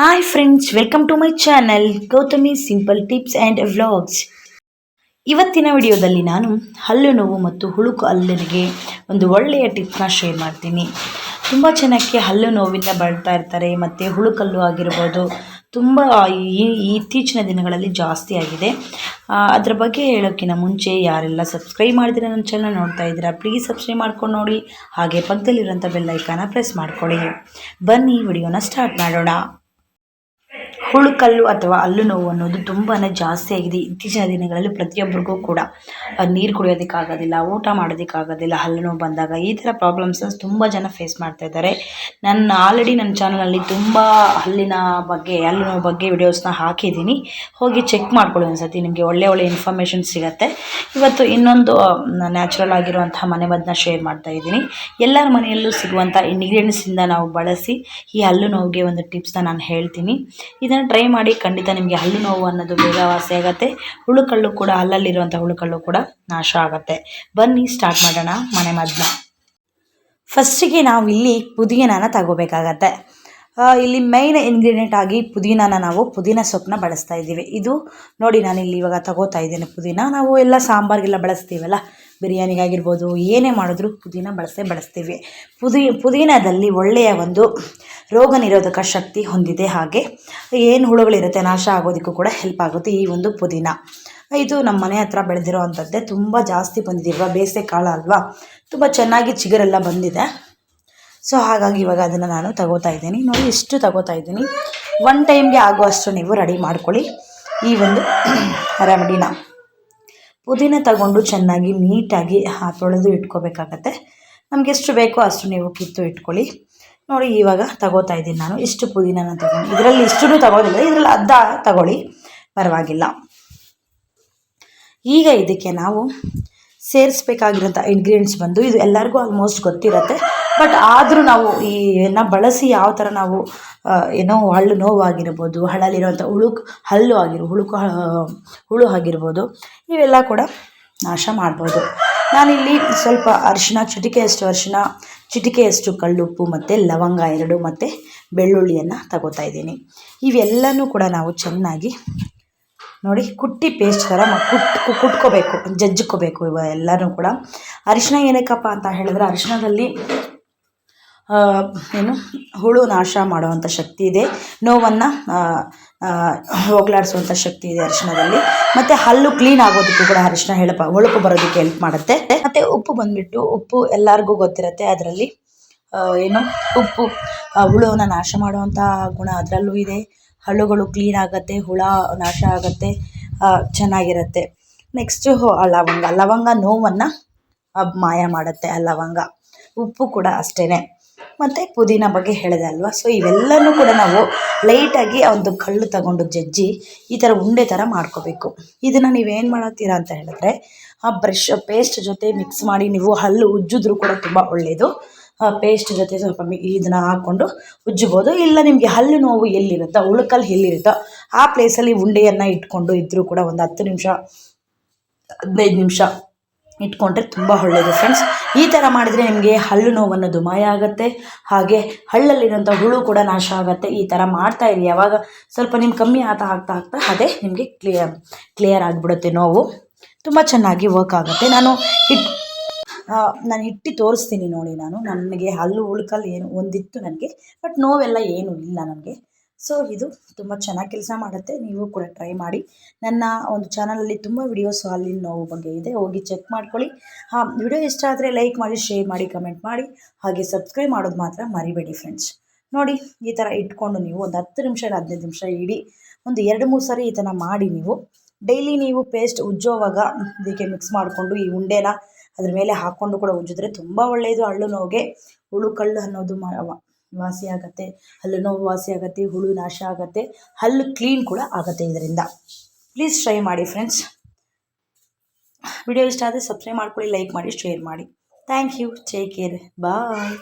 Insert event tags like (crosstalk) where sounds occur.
Hi friends welcome to my channel Gautami simple tips and vlogs ಇವತ್ತಿನ ವಿಡಿಯೋದಲ್ಲಿ ನಾನು ಹಲ್ಲು ನೋವು ಮತ್ತು ಹುಳುಕು ಹಲ್ಲಿಗೆ ಒಂದು ಒಳ್ಳೆಯ ಟಿಪ್ನ ಶೇರ್ ಮಾಡ್ತೀನಿ. ತುಂಬ ಜನಕ್ಕೆ ಹಲ್ಲು ನೋವಿಂದ ಬಳಲ್ತಾ ಇರ್ತಾರೆ, ಮತ್ತು ಹುಳುಕಲ್ಲು ಆಗಿರ್ಬೋದು, ತುಂಬ ಈ ಇತ್ತೀಚಿನ ದಿನಗಳಲ್ಲಿ ಜಾಸ್ತಿ ಆಗಿದೆ. ಅದ್ರ ಬಗ್ಗೆ ಹೇಳೋಕ್ಕಿಂತ ಮುಂಚೆ ಯಾರೆಲ್ಲ ಸಬ್ಸ್ಕ್ರೈಬ್ ಮಾಡಿದ್ರೆ ನನ್ನ ಚಾನಲ್ ನೋಡ್ತಾ ಇದ್ದೀರಾ ಪ್ಲೀಸ್ ಸಬ್ಸ್ಕ್ರೈಬ್ ಮಾಡ್ಕೊಂಡು ನೋಡಿ, ಹಾಗೆ ಪಕ್ಕದಲ್ಲಿರುವಂಥ ಬೆಲ್ಲೈಕಾನ ಪ್ರೆಸ್ ಮಾಡ್ಕೊಳ್ಳಿ. ಬನ್ನಿ, ವಿಡಿಯೋನ ಸ್ಟಾರ್ಟ್ ಮಾಡೋಣ. ಹುಳುಕಲ್ಲು ಅಥವಾ ಹಲ್ಲು ನೋವು ಅನ್ನೋದು ತುಂಬಾ ಜಾಸ್ತಿ ಆಗಿದೆ. ಇತ್ತೀಚಿನ ದಿನಗಳಲ್ಲಿ ಪ್ರತಿಯೊಬ್ಬರಿಗೂ ಕೂಡ ನೀರು ಕುಡಿಯೋದಕ್ಕಾಗೋದಿಲ್ಲ, ಊಟ ಮಾಡೋದಕ್ಕಾಗೋದಿಲ್ಲ, ಹಲ್ಲು ನೋವು ಬಂದಾಗ ಈ ಥರ ಪ್ರಾಬ್ಲಮ್ಸ್ ತುಂಬ ಜನ ಫೇಸ್ ಮಾಡ್ತಾ ಇದ್ದಾರೆ. ನನ್ನ ಆಲ್ರೆಡಿ ನನ್ನ ಚಾನಲಲ್ಲಿ ತುಂಬ ಹಲ್ಲಿನ ಬಗ್ಗೆ, ಹಲ್ಲು ನೋವು ಬಗ್ಗೆ ವಿಡಿಯೋಸ್ನ ಹಾಕಿದ್ದೀನಿ. ಹೋಗಿ ಚೆಕ್ ಮಾಡ್ಕೊಳ್ಳಿ ಒಂದ್ಸತಿ, ನಿಮಗೆ ಒಳ್ಳೆ ಒಳ್ಳೆ ಇನ್ಫಾರ್ಮೇಷನ್ ಸಿಗುತ್ತೆ. ಇವತ್ತು ಇನ್ನೊಂದು ನ್ಯಾಚುರಲ್ ಆಗಿರುವಂತಹ ಮನೆಮದ್ದನ್ನ ಶೇರ್ ಮಾಡ್ತಾ ಇದ್ದೀನಿ. ಎಲ್ಲರ ಮನೆಯಲ್ಲೂ ಸಿಗುವಂಥ ಇಂಗ್ರೀಡಿಯೆಂಟ್ಸಿಂದ ನಾವು ಬಳಸಿ ಈ ಹಲ್ಲು ನೋವಿಗೆ ಒಂದು ಟಿಪ್ಸ್ನ ನಾನು ಹೇಳ್ತೀನಿ. ಇದನ್ನು ಟ್ರೈ ಮಾಡಿ ಖಂಡಿತ ನಿಮಗೆ ಹಲ್ಲು ನೋವು ಅನ್ನೋದು ಬೇಗ ವಾಸಿ ಆಗುತ್ತೆ. ಹುಳುಕಲ್ಲು ಕೂಡ ಹಲ್ಲಲ್ಲಿರುವಂಥ ಹುಳುಕಲ್ಲು ಕೂಡ ನಾಶ ಆಗುತ್ತೆ. ಬನ್ನಿ ಸ್ಟಾರ್ಟ್ ಮಾಡೋಣ ಮನೆ ಮದ್ದನ್ನ ಫಸ್ಟಿಗೆ ನಾವು ಇಲ್ಲಿ ಪುದೀನಾನ ತಗೋಬೇಕಾಗತ್ತೆ. ಇಲ್ಲಿ ಮೈನ್ ಇಂಗ್ರೀಡಿಯೆಂಟ್ ಆಗಿ ಪುದೀನಾನ ನಾವು ಪುದೀನ ಸೊಪ್ಪನ್ನ ಬಳಸ್ತಾ ಇದ್ದೀವಿ. ಇದು ನೋಡಿ ನಾನು ಇಲ್ಲಿ ಇವಾಗ ತಗೋತಾ ಇದ್ದೇನೆ ಪುದೀನ. ನಾವು ಎಲ್ಲ ಸಾಂಬಾರ್ಗೆಲ್ಲ ಬಳಸ್ತೀವಲ್ಲ, ಬಿರಿಯಾನಿಗಾಗಿರ್ಬೋದು, ಏನೇ ಮಾಡಿದ್ರೂ ಪುದೀನ ಬಳಸೇ ಬಳಸ್ತೀವಿ. ಪುದೀ, ಪುದೀನದಲ್ಲಿ ಒಳ್ಳೆಯ ಒಂದು ರೋಗ ನಿರೋಧಕ ಶಕ್ತಿ ಹೊಂದಿದೆ ಹಾಗೆ ಏನು ಹುಳುಗಳಿರುತ್ತೆ, ನಾಶ ಆಗೋದಕ್ಕೂ ಕೂಡ ಹೆಲ್ಪ್ ಆಗುತ್ತೆ ಈ ಒಂದು ಪುದೀನ. ಇದು ನಮ್ಮ ಮನೆ ಹತ್ರ ಬೆಳೆದಿರೋ ಅಂಥದ್ದೇ ತುಂಬ ಜಾಸ್ತಿ ಬಂದಿದೆ. ಇವಾಗ ಬೇಸಿಗೆ ಕಾಲ ಅಲ್ವಾ? ತುಂಬ ಚೆನ್ನಾಗಿ ಚಿಗುರೆಲ್ಲ ಬಂದಿದೆ. ಸೊ ಹಾಗಾಗಿ ಇವಾಗ ಅದನ್ನು ನಾನು ತಗೋತಾ ಇದ್ದೀನಿ. ನೋಡಿ ಇಷ್ಟು ತಗೋತಾ ಇದ್ದೀನಿ. ಒನ್ ಟೈಮ್ಗೆ ಆಗುವಷ್ಟು ನೀವು ರೆಡಿ ಮಾಡ್ಕೊಳ್ಳಿ. ಈ ಒಂದು (clears throat) ರೆಮಿಡಿನ. ಪುದೀನ ತಗೊಂಡು ಚೆನ್ನಾಗಿ ನೀಟಾಗಿ ತೊಳೆದು ಇಟ್ಕೋಬೇಕಾಗತ್ತೆ. ನಮ್ಗೆ ಎಷ್ಟು ಬೇಕೋ ಅಷ್ಟು ನೀವು ಕಿತ್ತು ಇಟ್ಕೊಳ್ಳಿ. ನೋಡಿ, ಇವಾಗ ತಗೋತಾ ಇದ್ದೀನಿ ನಾನು. ಇಷ್ಟು ಪುದೀನನ ತಗೊಂಡು. ಇದರಲ್ಲಿ ಇಷ್ಟು ತಗೋದಿಲ್ಲ. ಇದರಲ್ಲಿ ಅರ್ಧ ತಗೊಳ್ಳಿ. ಪರವಾಗಿಲ್ಲ. ಈಗ ಇದಕ್ಕೆ ನಾವು ಸೇರಿಸ್ಬೇಕಾಗಿರೋಂಥ ಇಂಗ್ರೀಡಿಯೆಂಟ್ಸ್ ಬಂದು ಇದು ಎಲ್ಲರಿಗೂ ಆಲ್ಮೋಸ್ಟ್ ಗೊತ್ತಿರುತ್ತೆ. ಬಟ್ ಆದರೂ ನಾವು ಈ ಇದನ್ನ ಬಳಸಿ ಯಾವ ಥರ ನಾವು ಏನೋ ಹಳ್ಳು ನೋವಾಗಿರ್ಬೋದು, ಹಳ್ಳಲ್ಲಿರುವಂಥ ಹುಳುಕ್, ಹಲ್ಲು ಆಗಿರು ಹುಳುಕು ಹುಳು ಆಗಿರ್ಬೋದು, ಇವೆಲ್ಲ ಕೂಡ ನಾಶ ಮಾಡ್ಬೋದು. ನಾನಿಲ್ಲಿ ಸ್ವಲ್ಪ ಅರಿಶಿನ, ಚಿಟಿಕೆಯಷ್ಟು ಅರಿಶಿನ, ಚಿಟಿಕೆಯಷ್ಟು ಕಳ್ಳುಪ್ಪು ಮತ್ತು ಲವಂಗ ಎರಡು ಮತ್ತು ಬೆಳ್ಳುಳ್ಳಿಯನ್ನು ತಗೋತಾ ಇದ್ದೀನಿ. ಇವೆಲ್ಲನೂ ಕೂಡ ನಾವು ಚೆನ್ನಾಗಿ ನೋಡಿ, ಕುಟ್ಟಿ ಪೇಸ್ಟ್ ಥರ ಕುಟ್ ಕುಟ್ಕೋಬೇಕು, ಜಜ್ಜಿಕೋಬೇಕು ಇವ ಎಲ್ಲನೂ ಕೂಡ. ಅರಿಶಿನ ಏನಕ್ಕಪ್ಪ ಅಂತ ಹೇಳಿದ್ರೆ ಅರಿಶಿನದಲ್ಲಿ ಏನು, ಹುಳು ನಾಶ ಮಾಡುವಂಥ ಶಕ್ತಿ ಇದೆ. ನೋವನ್ನು ಹೋಗ್ಲಾಡಿಸುವಂಥ ಶಕ್ತಿ ಇದೆ ಅರಿಶಿನದಲ್ಲಿ ಮತ್ತು ಹಲ್ಲು ಕ್ಲೀನ್ ಆಗೋದಕ್ಕೂ ಕೂಡ ಅರಿಶಿನ ಹೇಳಪ್ಪ ಹೊಳಪು ಬರೋದಕ್ಕೆ ಹೆಲ್ಪ್ ಮಾಡುತ್ತೆ. ಮತ್ತು ಉಪ್ಪು ಬಂದುಬಿಟ್ಟು, ಉಪ್ಪು ಎಲ್ಲರಿಗೂ ಗೊತ್ತಿರುತ್ತೆ, ಅದರಲ್ಲಿ ಏನು, ಉಪ್ಪು ಹುಳುವನ್ನು ನಾಶ ಮಾಡುವಂಥ ಗುಣ ಅದರಲ್ಲೂ ಇದೆ. ಹಳ್ಳುಗಳು ಕ್ಲೀನ್ ಆಗುತ್ತೆ, ಹುಳ ನಾಶ ಆಗುತ್ತೆ ಚೆನ್ನಾಗಿರುತ್ತೆ. ನೆಕ್ಸ್ಟು ಲವಂಗ. ಲವಂಗ ನೋವನ್ನು ಮಾಯ ಮಾಡುತ್ತೆ ಆ ಲವಂಗ. ಉಪ್ಪು ಕೂಡ ಅಷ್ಟೇ ಮತ್ತು ಪುದೀನ ಬಗ್ಗೆ ಹೇಳಿದೆ ಅಲ್ವಾ? ಸೊ ಇವೆಲ್ಲನೂ ಕೂಡ ನಾವು ಲೈಟಾಗಿ ಒಂದು ಕಳ್ಳು ತಗೊಂಡು ಜಜ್ಜಿ ಈ ಥರ ಉಂಡೆ ಥರ ಮಾಡ್ಕೋಬೇಕು. ಇದನ್ನು ನೀವೇನು ಮಾಡತ್ತೀರಾ ಅಂತ ಹೇಳಿದ್ರೆ, ಆ ಬ್ರಷ್ ಪೇಸ್ಟ್ ಜೊತೆ ಮಿಕ್ಸ್ ಮಾಡಿ ನೀವು ಹಲ್ಲು ಉಜ್ಜಿದ್ರೂ ಕೂಡ ತುಂಬ ಒಳ್ಳೆಯದು ಪೇಸ್ಟ್ ಜೊತೆ ಸ್ವಲ್ಪ ಮಿ ಇದನ್ನು ಹಾಕ್ಕೊಂಡು ಉಜ್ಜಬೋದು. ಇಲ್ಲ, ನಿಮಗೆ ಹಲ್ಲು ನೋವು ಎಲ್ಲಿರುತ್ತೋ ಉಳುಕಲ್ಲಿ ಎಲ್ಲಿರುತ್ತೋ, ಆ ಪ್ಲೇಸಲ್ಲಿ ಉಂಡೆಯನ್ನು ಇಟ್ಕೊಂಡು ಇದ್ದರೂ ಕೂಡ ಒಂದು ಹತ್ತು ನಿಮಿಷ, ಹದಿನೈದು ನಿಮಿಷ ಇಟ್ಕೊಂಡ್ರೆ ತುಂಬ ಒಳ್ಳೆಯದು ಫ್ರೆಂಡ್ಸ್ ಈ ಥರ ಮಾಡಿದರೆ ನಿಮಗೆ ಹಲ್ಲು ನೋವು ಅನ್ನೋದು ಮಾಯ ಆಗುತ್ತೆ. ಹಾಗೆ ಹಳ್ಳಲ್ಲಿರೋಂಥ ಹುಳು ಕೂಡ ನಾಶ ಆಗುತ್ತೆ. ಈ ಥರ ಮಾಡ್ತಾ ಇರಿ. ಯಾವಾಗ ಸ್ವಲ್ಪ ನಿಮ್ಗೆ ಕಮ್ಮಿ ಆಗ್ತಾ ಆಗ್ತಾ ಆಗ್ತಾ ಅದೇ ನಿಮಗೆ ಕ್ಲಿಯರ್ ಕ್ಲಿಯರ್ ಆಗಿಬಿಡುತ್ತೆ ನೋವು. ತುಂಬ ಚೆನ್ನಾಗಿ ವರ್ಕ್ ಆಗುತ್ತೆ. ನಾನು ಹಿಟ್ ನಾನು ಇಟ್ಟು ತೋರಿಸ್ತೀನಿ ನೋಡಿ ನಾನು. ನನಗೆ ಹಲ್ಲು ಉಳ್ಕಲ್ಲಿ ಏನು ಒಂದಿತ್ತು ನನಗೆ ಬಟ್ ನೋವೆಲ್ಲ ಏನೂ ಇಲ್ಲ ನನಗೆ. ಸೊ ಇದು ತುಂಬ ಚೆನ್ನಾಗಿ ಕೆಲಸ ಮಾಡುತ್ತೆ. ನೀವು ಕೂಡ ಟ್ರೈ ಮಾಡಿ. ನನ್ನ ಒಂದು ಚಾನಲಲ್ಲಿ ತುಂಬ ವಿಡಿಯೋಸ್ ಹಲ್ಲಿನ ನೋವು ಬಗ್ಗೆ ಇದೆ. ಹೋಗಿ ಚೆಕ್ ಮಾಡ್ಕೊಳ್ಳಿ. ಹಾಂ ವಿಡಿಯೋ ಇಷ್ಟ ಆದರೆ ಲೈಕ್ ಮಾಡಿ ಶೇರ್ ಮಾಡಿ ಕಮೆಂಟ್ ಮಾಡಿ. ಹಾಗೆ ಸಬ್ಸ್ಕ್ರೈಬ್ ಮಾಡೋದು ಮಾತ್ರ ಮರಿಬೇಡಿ ಫ್ರೆಂಡ್ಸ್ ನೋಡಿ, ಈ ಥರ ಇಟ್ಕೊಂಡು ನೀವು ಒಂದು ಹತ್ತು ನಿಮಿಷ ಹದಿನೈದು ನಿಮಿಷ ಇಡಿ. ಒಂದು ಎರಡು ಮೂರು ಸಾರಿ ಈ ಥರ ಮಾಡಿ ನೀವು. ಡೈಲಿ ನೀವು ಪೇಸ್ಟ್ ಉಜ್ಜೋವಾಗ ಇದಕ್ಕೆ ಮಿಕ್ಸ್ ಮಾಡಿಕೊಂಡು ಈ ಉಂಡೆನ ಅದ್ರ ಮೇಲೆ ಹಾಕ್ಕೊಂಡು ಕೂಡ ಉಜ್ಜಿದ್ರೆ ತುಂಬ ಒಳ್ಳೆಯದು ಹಳ್ಳು ನೋವಿಗೆ ಹುಳು, ಕಳ್ಳು ಅನ್ನೋದು ವಾಸಿ ಆಗುತ್ತೆ. ಹಲ್ಲು ನೋವು ವಾಸಿ ಆಗುತ್ತೆ, ಹುಳು ನಾಶ ಆಗುತ್ತೆ, ಹಲ್ಲು ಕ್ಲೀನ್ ಕೂಡ ಆಗುತ್ತೆ ಇದರಿಂದ. ಪ್ಲೀಸ್ ಟ್ರೈ ಮಾಡಿ ಫ್ರೆಂಡ್ಸ್ ವಿಡಿಯೋ ಇಷ್ಟ ಆದರೆ ಸಬ್ಸ್ಕ್ರೈಬ್ ಮಾಡ್ಕೊಳ್ಳಿ ಲೈಕ್ ಮಾಡಿ ಶೇರ್ ಮಾಡಿ. Thank you take care bye